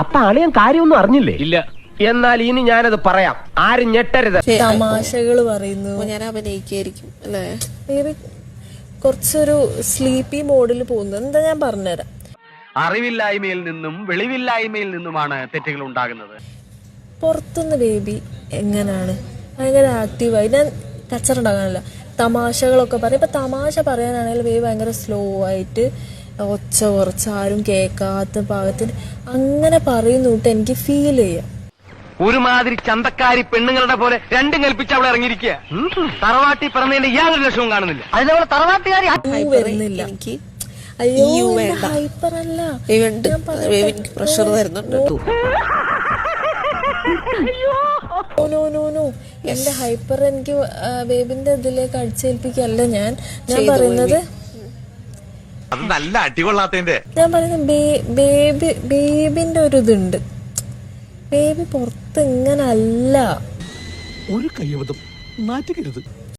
അപ്പൊ അളിയൻ കാര്യമൊന്നും അറിഞ്ഞില്ലേ? ഇല്ല. എന്നാൽ ഇനി ഞാനത് പറയാം. ആരും ഞെട്ടരുത്. തമാശകൾ പറയുന്നു. ഞാൻ അഭിനയിക്കായിരിക്കും അല്ലേ? കുറച്ചൊരു സ്ലീപ്പി മോഡിൽ പോകുന്നത് എന്താ ഞാൻ പറഞ്ഞുതരാം? അറിവില്ലായ്മയിൽ നിന്നും വെളിവില്ലായ്മയിൽ നിന്നുമാണ് തെറ്റുകൾ ഉണ്ടാകുന്നത്. പുറത്തുനിന്ന് ബേബി എങ്ങനെയാണ് ഭയങ്കര ആക്റ്റീവായി ഞാൻ കച്ചറുണ്ടാകാനല്ല തമാശകളൊക്കെ പറയും. ഇപ്പൊ തമാശ പറയാനാണെങ്കിൽ ബേബി ഭയങ്കര സ്ലോ ആയിട്ട് ഒച്ച കുറച്ച് ആരും കേൾക്കാത്ത പാകത്തിന് അങ്ങനെ പറയുന്നു എനിക്ക് ഫീൽ ചെയ്യാം. ഒരുമാതിരി ചന്തക്കാരി പെണ്ണുങ്ങളുടെ പോലെ രണ്ടും കൽപ്പിച്ച് അവിടെ ഇറങ്ങിയിരിക്കുക. തറവാട്ടി പറഞ്ഞതിന്റെ യാതൊരു ലക്ഷവും കാണുന്നില്ല. അതിനവളെ തറവാട്ടുകാരി വരുന്നില്ല. എനിക്ക് അയ്യോ. ഹൈപ്പർ അല്ല. ബേബിക്ക് പ്രഷർ വരുന്നുണ്ട്. നോ നോ നോ നോ എന്റെ ഹൈപ്പർ എനിക്ക് ബേബിന്റെ ഇതിലേക്ക് അടിച്ചേൽപ്പിക്കല്ല ഞാൻ. ഞാൻ പറയുന്നത് അത് നല്ല അടികൊള്ളാത്തതിന്റെ. ഞാൻ പറയുന്നത് ബേബി ബേബിന്റെ ഒരു ഇതുണ്ട് ബേബി പുറത്ത് ഇങ്ങനെ അല്ല ഒരു കയ്യബദ്ധം. നാറ്റുകരുത്.